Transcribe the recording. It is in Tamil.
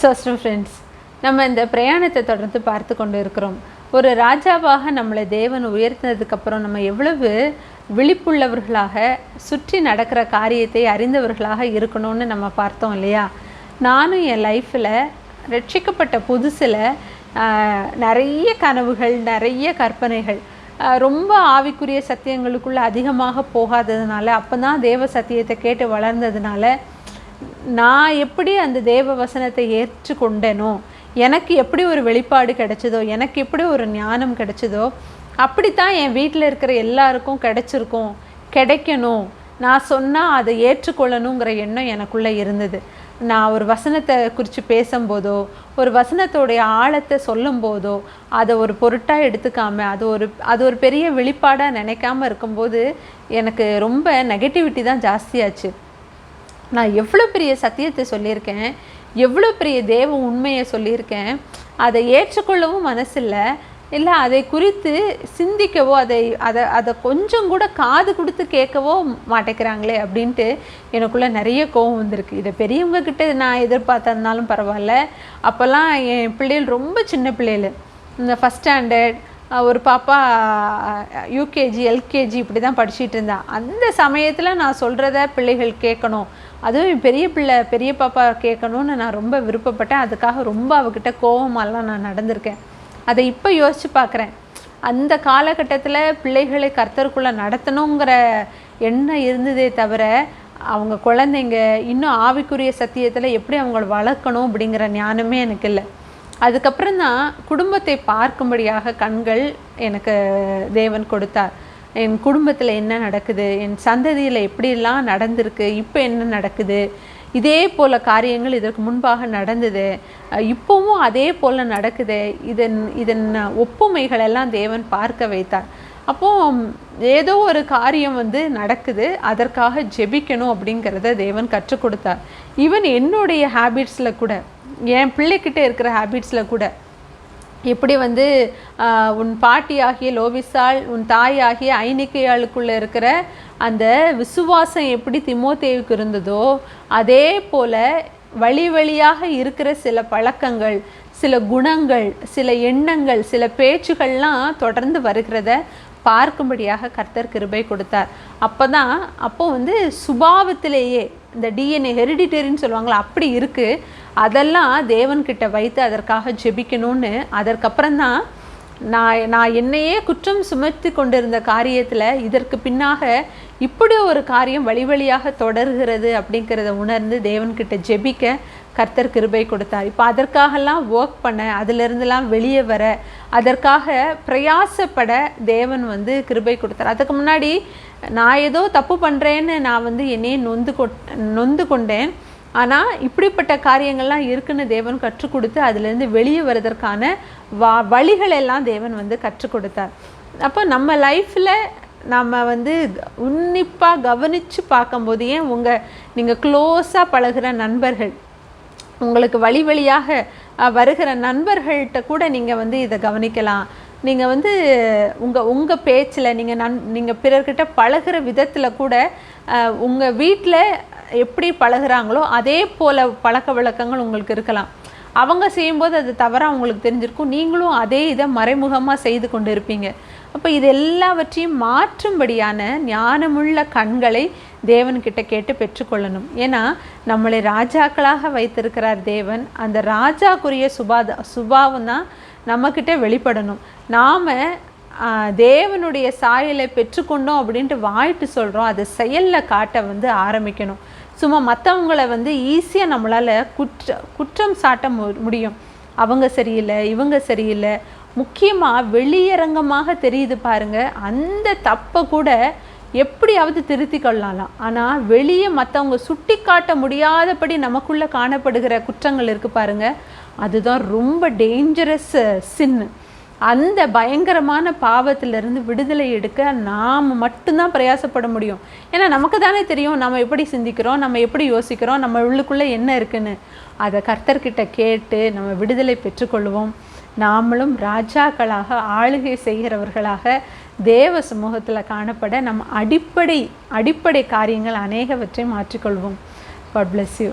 சோஸ்டம் ஃப்ரெண்ட்ஸ் நம்ம இந்த பிரயாணத்தை தொடர்ந்து பார்த்து கொண்டு இருக்கிறோம். ஒரு ராஜாவாக நம்மளை தேவன் உயர்த்தினதுக்கப்புறம் நம்ம எவ்வளவு விழிப்புள்ளவர்களாக சுற்றி நடக்கிற காரியத்தை அறிந்தவர்களாக இருக்கணும்னு நம்ம பார்த்தோம் இல்லையா? நானும் என் லைஃப்பில் ரட்சிக்கப்பட்ட புதுசில் நிறைய கனவுகள் நிறைய கற்பனைகள் ரொம்ப ஆவிக்குரிய சத்தியங்களுக்குள்ளே அதிகமாக போகாததுனால அப்போ தான் தேவ சத்தியத்தை கேட்டு வளர்ந்ததுனால நான் எப்படி அந்த தேவ வசனத்தை ஏற்றுக்கொண்டேனோ எனக்கு எப்படி ஒரு வெளிப்பாடு கிடைச்சதோ எனக்கு எப்படி ஒரு ஞானம் கிடைச்சதோ அப்படித்தான் என் வீட்டில் இருக்கிற எல்லாருக்கும் கிடைச்சிருக்கும் கிடைக்கணும். நான் சொன்னால் அதை ஏற்றுக்கொள்ளணுங்கிற எண்ணம் எனக்குள்ளே இருந்தது. நான் ஒரு வசனத்தை குறித்து பேசும்போதோ ஒரு வசனத்தோடைய ஆழத்தை சொல்லும்போதோ அதை ஒரு பொருட்டாக எடுத்துக்காமல் அது ஒரு அது ஒரு பெரிய வெளிப்பாடாக நினைக்காம இருக்கும்போது எனக்கு ரொம்ப நெகட்டிவிட்டி தான் ஜாஸ்தியாச்சு. நான் எவ்வளோ பெரிய சத்தியத்தை சொல்லியிருக்கேன் எவ்வளோ பெரிய தேவ உண்மையை சொல்லியிருக்கேன் அதை ஏற்றுக்கொள்ளவும் மனசில்லை. இல்லை அதை குறித்து சிந்திக்கவோ அதை அதை அதை கொஞ்சம் கூட காது கொடுத்து கேட்கவோ மாட்டேங்கிறாங்களே அப்படின்ட்டு எனக்குள்ளே நிறைய கோவம் வந்திருக்கு. இதை பெரியவங்க கிட்ட நான் எதிர்பார்த்ததுனாலும் பரவாயில்ல. அப்போல்லாம் என் பிள்ளைகள் ரொம்ப சின்ன பிள்ளைகள். இந்த ஃபஸ்ட் ஸ்டாண்டர்ட் ஒரு பாப்பா யூகேஜி எல்கேஜி இப்படி தான் படிச்சுட்டு இருந்தா. அந்த சமயத்தில் நான் சொல்கிறத பிள்ளைகள் கேட்கணும். அதுவும் என் பெரிய பிள்ளை பெரிய பாப்பா கேட்கணும்னு நான் ரொம்ப விருப்பப்பட்டேன். அதுக்காக ரொம்ப அவகிட்ட கோபமாலாம் நான் நடந்திருக்கேன். அதை இப்போ யோசித்து பார்க்குறேன் அந்த காலகட்டத்தில் பிள்ளைகளை கர்த்தருக்குள்ளே நடத்தணுங்கிற எண்ணம் இருந்ததே தவிர அவங்க குழந்தைங்க இன்னும் ஆவிக்குரிய சத்தியத்தில் எப்படி அவங்கள வளர்க்கணும் அப்படிங்கிற ஞானமே எனக்கு இல்லை. அதுக்கப்புறம் தான் குடும்பத்தை பார்க்கும்படியாக கண்கள் எனக்கு தேவன் கொடுத்தார். என் குடும்பத்தில் என்ன நடக்குது? என் சந்ததியில் எப்படிலாம் நடந்திருக்கு? இப்போ என்ன நடக்குது? இதே போல் காரியங்கள் இதற்கு முன்பாக நடந்தது. இப்போவும் அதே போல் நடக்குது. இதன் இதன் ஒப்புமைகள் எல்லாம் தேவன் பார்க்க வைத்தார். அப்போ ஏதோ ஒரு காரியம் வந்து நடக்குது. அதற்காக ஜெபிக்கணும் அப்படிங்கிறத தேவன் கற்றுக் கொடுத்தார். ஈவன் என்னுடைய ஹேபிட்ஸில் கூட என் பிள்ளைக்கிட்ட இருக்கிற ஹேபிட்ஸில் கூட எப்படி வந்து உன் பாட்டியாகிய லோவிசாள் உன் தாயாகிய ஐனிக்கையாளுக்குள்ளே இருக்கிற அந்த விசுவாசம் எப்படி திமோத்தேவுக்கு இருந்ததோ அதே போல் வழி வழியாக இருக்கிற சில பழக்கங்கள் சில குணங்கள் சில எண்ணங்கள் சில பேச்சுகள்லாம் தொடர்ந்து வருகிறத பார்க்கும்படியாக கர்த்தர் கிருபை கொடுத்தார். அப்போ தான் அப்போ வந்து சுபாவத்திலேயே இந்த டிஎன்ஏ ஹெரிடிட்டரின்னு சொல்லுவாங்களா அப்படி இருக்குது அதெல்லாம் தேவன்கிட்ட வைத்து அதற்காக ஜெபிக்கணும்னு அதற்கப்புறம் தான் நான் நான் என்னையே குற்றம் சுமத்தி கொண்டிருந்த காரியத்தில் இதற்கு பின்னாக இப்படி ஒரு காரியம் வழி வழியாக தொடர்கிறது அப்படிங்கிறத உணர்ந்து தேவன்கிட்ட ஜெபிக்க கர்த்தர் கிருபை கொடுத்தார். இப்போ அதற்காகலாம் ஒர்க் பண்ண அதிலிருந்துலாம் வெளியே வர அதற்காக பிரயாசப்பட தேவன் வந்து கிருபை கொடுத்தார். அதுக்கு முன்னாடி நான் ஏதோ தப்பு பண்ணுறேன்னு நான் வந்து என்னையே நொந்து கொ நொந்து கொண்டேன். ஆனால் இப்படிப்பட்ட காரியங்கள்லாம் இருக்குன்னு தேவன் கற்றுக் கொடுத்து அதுலேருந்து வெளியே வர்றதற்கான வா வழிகளெல்லாம் தேவன் வந்து கற்றுக் கொடுத்தார். அப்போ நம்ம லைஃப்பில் நம்ம வந்து உன்னிப்பாக கவனித்து பார்க்கும்போது ஏன் உங்கள் நீங்கள் க்ளோஸாக பழகுற நண்பர்கள் உங்களுக்கு வழி வழியாக வருகிற நண்பர்கள்ட்ட கூட நீங்கள் வந்து இதை கவனிக்கலாம். நீங்கள் வந்து உங்கள் உங்கள் பேச்சில் நீங்கள் நன் நீங்கள் பிறர்கிட்ட பழகுற விதத்தில் கூட உங்கள் வீட்டில் எப்படி பழகுறாங்களோ அதே போல் பழக்க வழக்கங்கள் உங்களுக்கு இருக்கலாம். அவங்க செய்யும்போது அது தவறாக உங்களுக்கு தெரிஞ்சிருக்கும். நீங்களும் அதே இதை மறைமுகமாக செய்து கொண்டு இருப்பீங்க. அப்போ இது எல்லாவற்றையும் மாற்றும்படியான ஞானமுள்ள கண்களை தேவன்கிட்ட கேட்டு பெற்றுக்கொள்ளணும். ஏன்னா நம்மளை ராஜாக்களாக வைத்திருக்கிறார் தேவன். அந்த ராஜாக்குரிய சுபாத சுபாவம் தான் நம்மக்கிட்ட வெளிப்படணும். நாம் தேவனுடைய சாயலை பெற்றுக்கொண்டோம் அப்படின்ட்டு வாயிட்டு சொல்கிறோம் அதை செயலில் காட்ட வந்து ஆரம்பிக்கணும். சும்மா மற்றவங்கள வந்து ஈஸியாக நம்மளால் குற்ற குற்றம் சாட்ட மு- முடியும். அவங்க சரியில்லை இவங்க சரியில்லை. முக்கியமாக வெளியரங்கமாக தெரியுது பாருங்க. அந்த தப்பை கூட எப்படியாவது திருத்தி கொள்ளலாம். ஆனால் வெளியே மற்றவங்க சுட்டி காட்ட முடியாதபடி நமக்குள்ளே காணப்படுகிற குற்றங்கள் இருக்குது பாருங்க. அதுதான் ரொம்ப டேஞ்சரஸ் சின்னு uh, அந்த பயங்கரமான பாவத்திலிருந்து விடுதலை எடுக்க நாம் மட்டும்தான் பிரயாசப்பட முடியும். ஏன்னா நமக்கு தானே தெரியும் நம்ம எப்படி சிந்திக்கிறோம் நம்ம எப்படி யோசிக்கிறோம் நம்ம உள்ளுக்குள்ளே என்ன இருக்குன்னு. அதை கர்த்தர்கிட்ட கேட்டு நம்ம விடுதலை பெற்றுக்கொள்வோம். நாமளும் ராஜாக்களாக ஆளுகை செய்கிறவர்களாக தேவ சமூகத்தில் காணப்பட நம் அடிப்படை அடிப்படை காரியங்கள் அநேகவற்றை மாற்றிக்கொள்வோம். God bless you